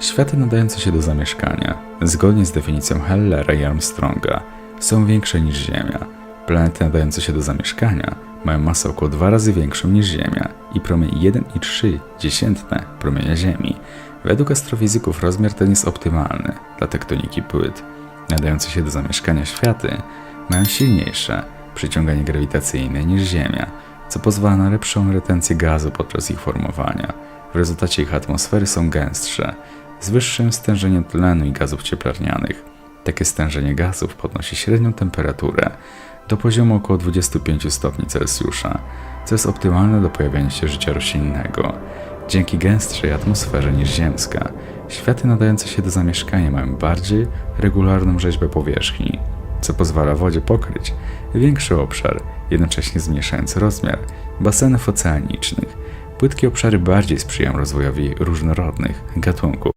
Światy nadające się do zamieszkania, zgodnie z definicją Hellera i Armstronga, są większe niż Ziemia. Planety nadające się do zamieszkania mają masę około dwa razy większą niż Ziemia i promień 1,3 promienia Ziemi. Według astrofizyków rozmiar ten jest optymalny dla tektoniki płyt. Nadające się do zamieszkania światy mają silniejsze przyciąganie grawitacyjne niż Ziemia, co pozwala na lepszą retencję gazu podczas ich formowania. W rezultacie ich atmosfery są gęstsze, z wyższym stężeniem tlenu i gazów cieplarnianych. Takie stężenie gazów podnosi średnią temperaturę do poziomu około 25 stopni Celsjusza, co jest optymalne do pojawiania się życia roślinnego. Dzięki gęstszej atmosferze niż ziemska, światy nadające się do zamieszkania mają bardziej regularną rzeźbę powierzchni, co pozwala wodzie pokryć większy obszar, jednocześnie zmniejszając rozmiar basenów oceanicznych. Płytkie obszary bardziej sprzyjają rozwojowi różnorodnych gatunków.